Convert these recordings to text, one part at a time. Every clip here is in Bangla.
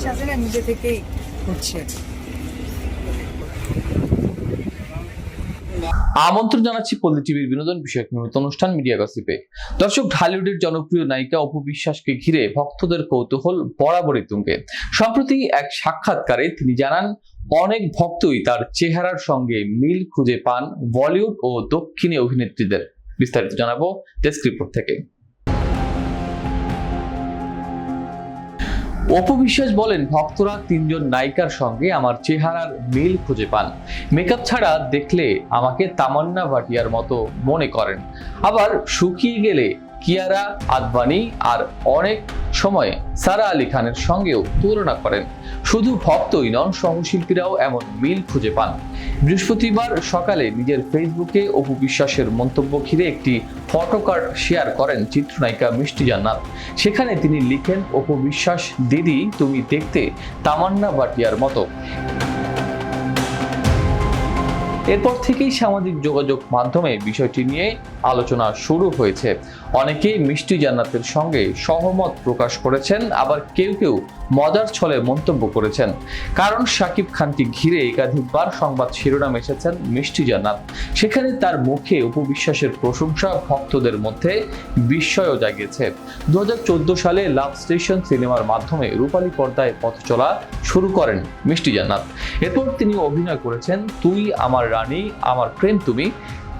জিনিস আছে না, নিজে থেকেই হচ্ছে। আমন্ত্রণ জানাচ্ছি পল্লী টিভির বিনোদন বিষয়ক নিয়মিত অনুষ্ঠান, মিডিয়া গসিপে দর্শক ঢালিউডের জনপ্রিয় নায়িকা অপু বিশ্বাসকে ঘিরে ভক্তদের কৌতূহল বরাবরই তুঙ্গে। সম্প্রতি এক সাক্ষাৎকারে তিনি জানান, অনেক ভক্তই তার চেহারার সঙ্গে মিল খুঁজে পান বলিউড ও দক্ষিণী অভিনেত্রীদের। বিস্তারিত জানাব ডেস্ক রিপোর্ট থেকে। অপু বিশ্বাস বলেন, ভক্তরা তিনজন নায়িকার সঙ্গে আমার চেহারার মিল খুঁজে পান। মেকআপ ছাড়া দেখলে আমাকে তামান্না ভাটিয়ার মতো মনে করেন। আবার শুকিয়ে গেলে কিয়ারা আদবানি আর অনেক সময়ে সারা আলী খানের সঙ্গেও তুলনা করেন। শুধু ভক্তই নন সহশিল্পীরাও এমন মিল খুঁজে পান। বৃহস্পতিবার সকালে নিজের ফেসবুকে অপু বিশ্বাসের মন্তব্য ঘিরে একটি ফটোকার্ড শেয়ার করেন চিত্রনায়িকা মিষ্টি জান্নাত। সেখানে তিনি লিখেন, অপু বিশ্বাস, দিদি, তুমি দেখতে তামান্না ভাটিয়ার মতো। এরপর থেকেই সামাজিক যোগাযোগ মাধ্যমে বিষয়টি নিয়ে আলোচনা শুরু হয়েছে। অনেকেই মিষ্টি জান্নাতের সঙ্গে সহমত প্রকাশ করেছেন, আবার কেউ কেউ মজার ছলে মন্তব্য করেছেন। কারণ শাকিব খানকে ঘিরে একাধিকবার সংবাদ শিরোনাম এসেছেন মিষ্টি জান্নাত। সেখানে তার মুখে উপবিশ্বাসের প্রশংসা ভক্তদের মধ্যে বিস্ময়ও জাগিয়েছে। দু হাজার চোদ্দ সালে লাভ স্টেশন সিনেমার মাধ্যমে রূপালী পর্দায় পথ চলা শুরু করেন মিষ্টি জান্নাত। এরপর তিনি অভিনয় করেছেন, তুই আমার রানী, আমার প্রেম তুমি,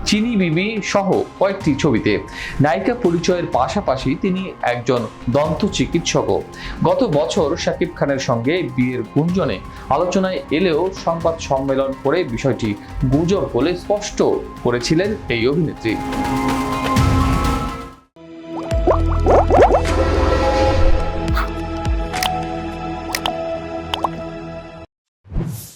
চিনি বিবি সহ কয়েকটি ছবিতে। নায়িকা পরিচয়ের পাশাপাশি তিনি একজন দন্ত চিকিৎসক গত বছর শাকিব খানের সঙ্গে বিয়ের গুঞ্জনে আলোচনায় এলেও সংবাদ সম্মেলন করে বিষয়টি গুজব বলে স্পষ্ট করেছিলেন এই অভিনেত্রী।